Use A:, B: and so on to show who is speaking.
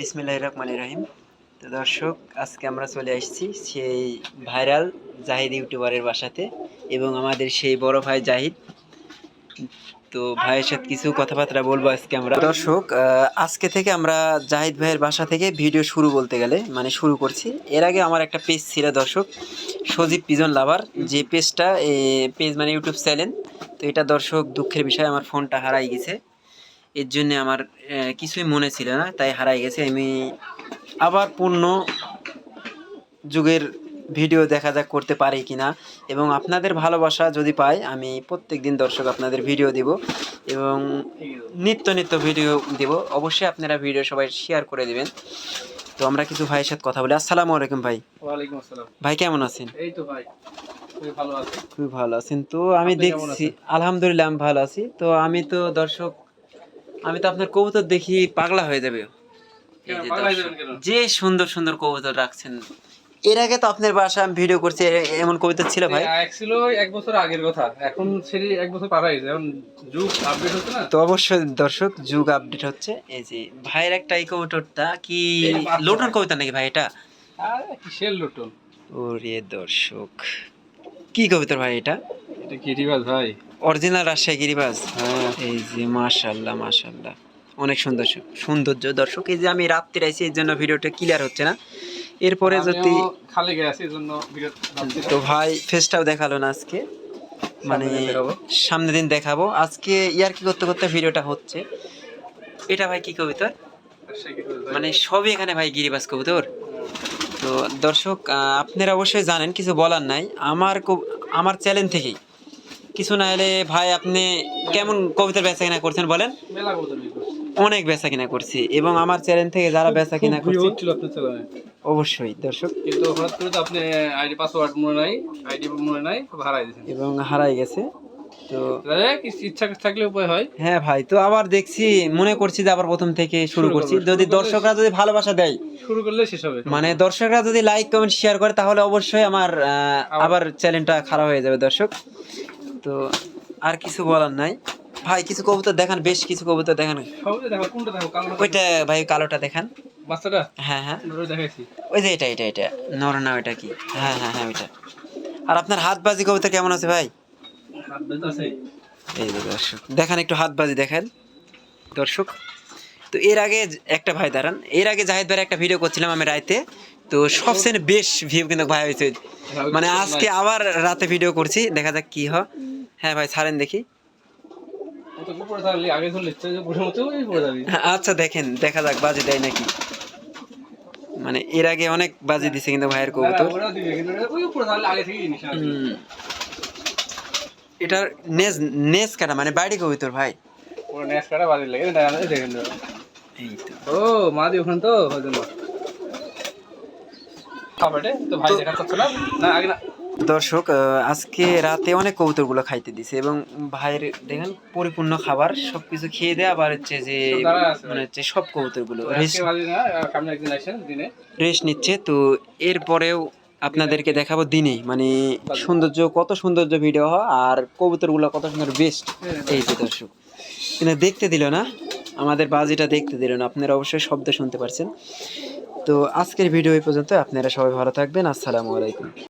A: বিসমিল্লাহ রহমান রহিম। তো দর্শক, আজকে আমরা চলে আসছি সেই ভাইরাল জাহিদ ইউটিউবারের বাসাতে এবং আমাদের সেই বড় ভাই জাহিদ। তো ভাইয়ের সাথে কিছু কথাবার্তা বলব আজকে আমরা। দর্শক আজকে থেকে আমরা জাহিদ ভাইয়ের বাসা থেকে ভিডিও শুরু বলতে গেলে মানে শুরু করছি। এর আগে আমার একটা পেজ ছিল দর্শক, সজীব পিজন লাভার। যে পেজটা পেজ মানে ইউটিউব চ্যানেল। তো এটা দর্শক, দুঃখের বিষয়, আমার ফোনটা হারাই গেছে। এর জন্য আমার কিছুই মনে ছিল না তাই হারাই গেছে। আমি আবার পূর্ণ যুগের ভিডিও দেখা যাক করতে পারি কিনা। এবং আপনাদের ভালোবাসা যদি পাই আমি প্রত্যেক দিন দর্শক আপনাদের ভিডিও দিব এবং নিত্য নিত্য ভিডিও দিব। অবশ্যই আপনারা ভিডিও সবাই শেয়ার করে দিবেন। তো আমরা কিছু ভাইয়ের সাথে কথা বলি। আসসালামু আলাইকুম ভাই। ভাই কেমন আছেন?
B: এই তো ভাই খুবই ভালো আছি।
A: খুবই ভালো আছেন। তো আমি দেখছি আলহামদুলিল্লাহ আমি ভালো আছি। তো আমি তো দর্শক আমি তো আপনার কবুতর দেখি পাগলা হয়ে যাবে। যে সুন্দর সুন্দর কবুতর রাখছেন। এর আগে তো আপনার বাসা আমি ভিডিও করছি এমন কবিতা ছিল ভাই।
B: ছিল এক বছর আগের কথা। এখন সেটি এক বছর পার হয়ে গেছে। এখন যুগ আপডেট হচ্ছে না?
A: তো অবশ্যই দর্শক যুগ আপডেট হচ্ছে। এই যে ভাইয়ের একটা এই কবুতরটা কি লোটন কবিতা নাকি ভাই এটা?
B: আর কিসের লোটন
A: ওরে দর্শক কি কবিতার ভাই এটা?
B: এটা গিরিবাজ ভাই?
A: অরিজিনাল রাজশাহী গিরিবাজ
B: হ্যাঁ।
A: এই যে মাশাল্লাহ মাশাল্লাহ অনেক সুন্দর সৌন্দর্য দর্শক। এই যে আমি রাত্রে আছি এর জন্য ভিডিওটা ক্লিয়ার হচ্ছে না। এরপরে যদি
B: খালি এই জন্য ভিডিও
A: তো ভাই ফেসটাও দেখাল না আজকে। মানে
B: সামনের দিন দেখাবো।
A: আজকে ইয়ার কি করতে করতে ভিডিওটা হচ্ছে? এটা ভাই কি কবিতর? মানে সবই এখানে ভাই গিরিবাজ কবুতর। তো দর্শক আপনারা অবশ্যই জানেন কিছু বলার নাই। আমার আমার চ্যালেঞ্জ থেকেই। কিছু না এলে ভাই আপনি কেমন কবিতার বেচা কিনা করছেন বলেন। অনেক বেচা কিনা করছি এবং আমার চ্যানেল থেকে যারা বেচা কিনা করছে অবশ্যই দর্শক।
B: কিন্তু হঠাৎ করে তো আপনি আইডি পাসওয়ার্ড মনে নাই আইডি মনে নাই হারাই দিয়েছেন।
A: এবং হারাই গেছে। তো
B: ইচ্ছা থাকলে উপায় হয়?
A: হ্যাঁ ভাই তো আবার দেখছি মনে করছি যে আবার প্রথম থেকে শুরু করছি। যদি দর্শকরা যদি ভালোবাসা দেয়
B: শুরু করলে শেষ হবে।
A: মানে দর্শকরা যদি লাইক কমেন্ট শেয়ার করে তাহলে অবশ্যই আমার আবার চ্যানেলটা খারাপ হয়ে যাবে দর্শক। তো আর কিছু বলার নাই। ভাই কিছু কবুতর দেখান বেশ কিছু কবুতর দেখান। ওইটা ভাই কালোটা দেখান।
B: বাচ্চাটা?
A: হ্যাঁ হ্যাঁ। ওই যে এটা এটা এটা। নর না ওইটা কি? হ্যাঁ হ্যাঁ হ্যাঁ ওইটা। আর আপনার হাত বাজি কবুতর কেমন আছে ভাই? এই যে দর্শক দেখান একটু হাত বাজি দেখেন। দর্শক তো এর আগে একটা ভাই দাঁড়ান। এর আগে জাহিদ ভাইয়ের একটা ভিডিও করছিলাম আমি রাইতে। তো সবচেয়ে বেশ ভিউ কিন্তু ভাই হয়েছে। মানে আজকে আবার রাতে ভিডিও করছি দেখা যাক কি হয়। হ্যাঁ ভাই ছাড়েন দেখি।
B: ও তো উপরে থাকলে আগে ধরলে ইচ্ছে যে বুড়ো মতো ওই পড়ে যাবি।
A: আচ্ছা দেখেন দেখা যাক বাজি দেয় নাকি। মানে এর আগে অনেক বাজি দিছে কিন্তু ভাইয়ের কবুতর। এটার নেজ নেজ কাটা মানে বাড়ি কবুতর ভাই।
B: পুরো নেস কাটা বাজে লেগে
A: এই তো।
B: ও মা দি ওখানে তো খাবারে? তো ভাই দেখা যাচ্ছে না? না আগে না।
A: দর্শক আজকে রাতে অনেক কবুতরগুলো খাইতে দিছে এবং ভাইয়ের দেখেন পরিপূর্ণ খাবার সবকিছু খেয়ে দেয় আবার হচ্ছে যে মানে হচ্ছে সব কবুতরগুলো রেস্ট নিচ্ছে। তো এরপরেও আপনাদেরকে দেখাবো দিনে মানে সৌন্দর্য কত সৌন্দর্য ভিডিও হয় আর কবুতরগুলো কত সুন্দর বেস্ট এই যে দর্শক কিন্তু দেখতে দিল না? আমাদের বাজিটা দেখতে দিল না। আপনারা অবশ্যই শব্দ শুনতে পারছেন। তো আজকের ভিডিও এই পর্যন্ত আপনারা সবাই ভালো থাকবেন। আসসালামু আলাইকুম।